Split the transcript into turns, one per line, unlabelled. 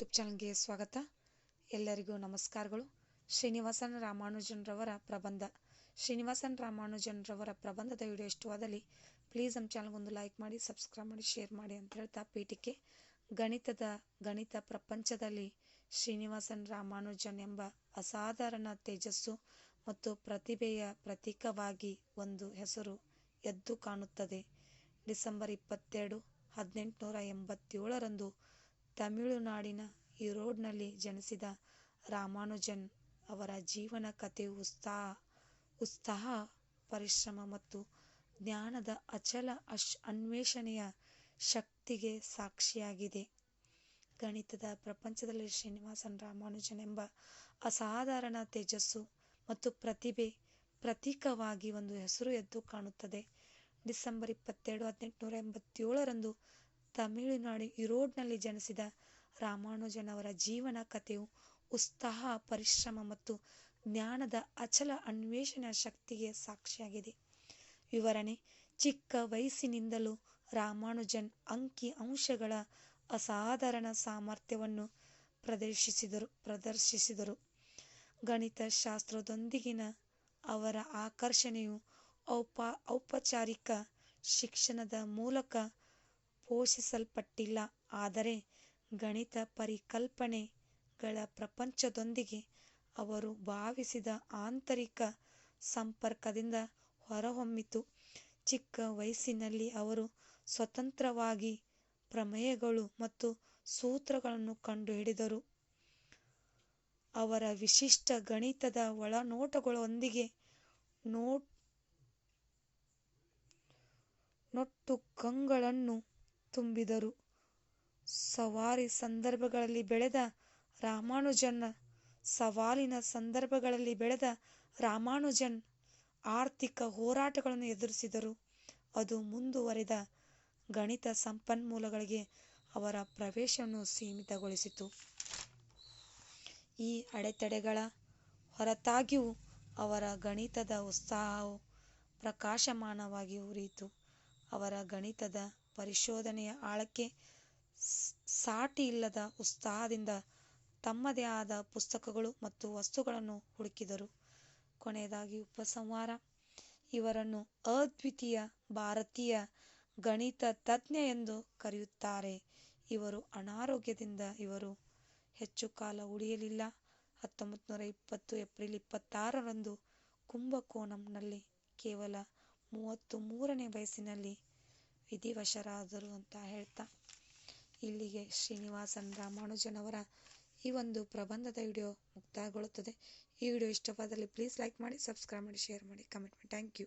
YouTube ಚಾನಲ್ಗೆ ಸ್ವಾಗತ. ಎಲ್ಲರಿಗೂ ನಮಸ್ಕಾರಗಳು. ಶ್ರೀನಿವಾಸನ್ ರಾಮಾನುಜನ್ರವರ ಪ್ರಬಂಧ. ಶ್ರೀನಿವಾಸನ್ ರಾಮಾನುಜನ್ರವರ ಪ್ರಬಂಧದ ವಿಡಿಯೋ ಇಷ್ಟವಾದಲ್ಲಿ ಪ್ಲೀಸ್ ನಮ್ಮ ಚಾನಲ್ಗೊಂದು ಲೈಕ್ ಮಾಡಿ ಸಬ್ಸ್ಕ್ರೈಬ್ ಮಾಡಿ ಶೇರ್ ಮಾಡಿ ಅಂತ ಹೇಳ್ತಾ ಪೀಠಿಕೆ ಗಣಿತದ, ಗಣಿತ ಪ್ರಪಂಚದಲ್ಲಿ ಶ್ರೀನಿವಾಸನ್ ರಾಮಾನುಜನ್ ಎಂಬ ಅಸಾಧಾರಣ ತೇಜಸ್ಸು ಮತ್ತು ಪ್ರತಿಭೆಯ ಪ್ರತೀಕವಾಗಿ ಒಂದು ಹೆಸರು ಎದ್ದು ಕಾಣುತ್ತದೆ. ಡಿಸೆಂಬರ್ ಇಪ್ಪತ್ತೆರಡು, ಹದಿನೆಂಟುನೂರ ಎಂಬತ್ತೇಳರಂದು ತಮಿಳುನಾಡಿನ ಈರೋಡ್ನಲ್ಲಿ ಜನಿಸಿದ ರಾಮಾನುಜನ್ ಅವರ ಜೀವನ ಕಥೆ ಉತ್ಸಾಹ ಉತ್ಸಾಹ, ಪರಿಶ್ರಮ ಮತ್ತು ಜ್ಞಾನದ ಅಚಲ ಅಶ್ ಅನ್ವೇಷಣೆಯ ಶಕ್ತಿಗೆ ಸಾಕ್ಷಿಯಾಗಿದೆ. ಗಣಿತದ ಪ್ರಪಂಚದಲ್ಲಿ ಶ್ರೀನಿವಾಸನ್ ರಾಮಾನುಜನ್ ಎಂಬ ಅಸಾಧಾರಣ ತೇಜಸ್ಸು ಮತ್ತು ಪ್ರತಿಭೆ ಪ್ರತೀಕವಾಗಿ ಒಂದು ಹೆಸರು ಎದ್ದು ಕಾಣುತ್ತದೆ. ಡಿಸೆಂಬರ್ ಇಪ್ಪತ್ತೆರಡು, ಹದಿನೆಂಟುನೂರ ಎಂಬತ್ತೇಳರಂದು ತಮಿಳುನಾಡು ಈರೋಡ್ನಲ್ಲಿ ಜನಿಸಿದ ರಾಮಾನುಜನ್ ಅವರ ಜೀವನ ಕಥೆಯು ಉತ್ಸಾಹ ಪರಿಶ್ರಮ ಮತ್ತು ಜ್ಞಾನದ ಅಚಲ ಅನ್ವೇಷಣೆಯ ಶಕ್ತಿಗೆ ಸಾಕ್ಷಿಯಾಗಿದೆ. ವಿವರಣೆ, ಚಿಕ್ಕ ವಯಸ್ಸಿನಿಂದಲೂ ರಾಮಾನುಜನ್ ಅಂಕಿ ಅಂಶಗಳ ಅಸಾಧಾರಣ ಸಾಮರ್ಥ್ಯವನ್ನು ಪ್ರದರ್ಶಿಸಿದರು ಪ್ರದರ್ಶಿಸಿದರು. ಗಣಿತ ಶಾಸ್ತ್ರದೊಂದಿಗಿನ ಅವರ ಆಕರ್ಷಣೆಯು ಔಪ, ಔಪಚಾರಿಕ ಶಿಕ್ಷಣದ ಮೂಲಕ ಪೋಷಿಸಲ್ಪಟ್ಟಿಲ್ಲ ಆದರೆ ಗಣಿತ ಪರಿಕಲ್ಪನೆಗಳ ಪ್ರಪಂಚದೊಂದಿಗೆ ಅವರು ಭಾವಿಸಿದ ಆಂತರಿಕ ಸಂಪರ್ಕದಿಂದ ಹೊರಹೊಮ್ಮಿತು. ಚಿಕ್ಕ ವಯಸ್ಸಿನಲ್ಲಿ ಅವರು ಸ್ವತಂತ್ರವಾಗಿ ಪ್ರಮೇಯಗಳು ಮತ್ತು ಸೂತ್ರಗಳನ್ನು ಕಂಡುಹಿಡಿದರು. ಅವರ ವಿಶಿಷ್ಟ ಗಣಿತದ ಒಳನೋಟಗಳೊಂದಿಗೆ ನೋ ನೊಟ್ಟುಗಳನ್ನು ತುಂಬಿದರು. ಸವಾರಿ ಸಂದರ್ಭಗಳಲ್ಲಿ ಬೆಳೆದ ರಾಮಾನುಜನ್ ಸವಾಲಿನ ಸಂದರ್ಭಗಳಲ್ಲಿ ಬೆಳೆದ ರಾಮಾನುಜನ್ ಆರ್ಥಿಕ ಹೋರಾಟಗಳನ್ನು ಎದುರಿಸಿದರು. ಅದು ಮುಂದುವರೆದ ಗಣಿತ ಸಂಪನ್ಮೂಲಗಳಿಗೆ ಅವರ ಪ್ರವೇಶವನ್ನು ಸೀಮಿತಗೊಳಿಸಿತು. ಈ ಅಡೆತಡೆಗಳ ಹೊರತಾಗಿಯೂ ಅವರ ಗಣಿತದ ಉತ್ಸಾಹವು ಪ್ರಕಾಶಮಾನವಾಗಿ ಉರಿಯಿತು. ಅವರ ಗಣಿತದ ಪರಿಶೋಧನೆಯ ಆಳಕ್ಕೆ ಸಾಟಿ ಇಲ್ಲದ ಉತ್ಸಾಹದಿಂದ ತಮ್ಮದೇ ಆದ ಪುಸ್ತಕಗಳು ಮತ್ತು ವಸ್ತುಗಳನ್ನು ಹುಡುಕಿದರು. ಕೊನೆಯದಾಗಿ ಉಪಸಂಹಾರ. ಇವರನ್ನು ಅದ್ವಿತೀಯ ಭಾರತೀಯ ಗಣಿತ ತಜ್ಞ ಎಂದು ಕರೆಯುತ್ತಾರೆ. ಇವರು ಅನಾರೋಗ್ಯದಿಂದ ಇವರು ಹೆಚ್ಚು ಕಾಲ ಉಳಿಯಲಿಲ್ಲ. ಹತ್ತೊಂಬತ್ತು ನೂರ ಇಪ್ಪತ್ತು ಏಪ್ರಿಲ್ ಇಪ್ಪತ್ತಾರರಂದು ಕುಂಭಕೋಣಂನಲ್ಲಿ ಕೇವಲ ಮೂವತ್ತು ಮೂರನೇ ವಯಸ್ಸಿನಲ್ಲಿ ವಿಧಿವಶರಾದರು ಅಂತ ಹೇಳ್ತಾ ಇಲ್ಲಿಗೆ ಶ್ರೀನಿವಾಸನ್ ರಾಮಾನುಜನವರ ಈ ಒಂದು ಪ್ರಬಂಧದ ವಿಡಿಯೋ ಮುಕ್ತಾಯಗೊಳ್ಳುತ್ತದೆ. ಈ ವಿಡಿಯೋ ಇಷ್ಟವಾದಲ್ಲಿ ಪ್ಲೀಸ್ ಲೈಕ್ ಮಾಡಿ ಸಬ್ಸ್ಕ್ರೈಬ್ ಮಾಡಿ ಶೇರ್ ಮಾಡಿ ಕಮೆಂಟ್ ಮಾಡಿ. Thank you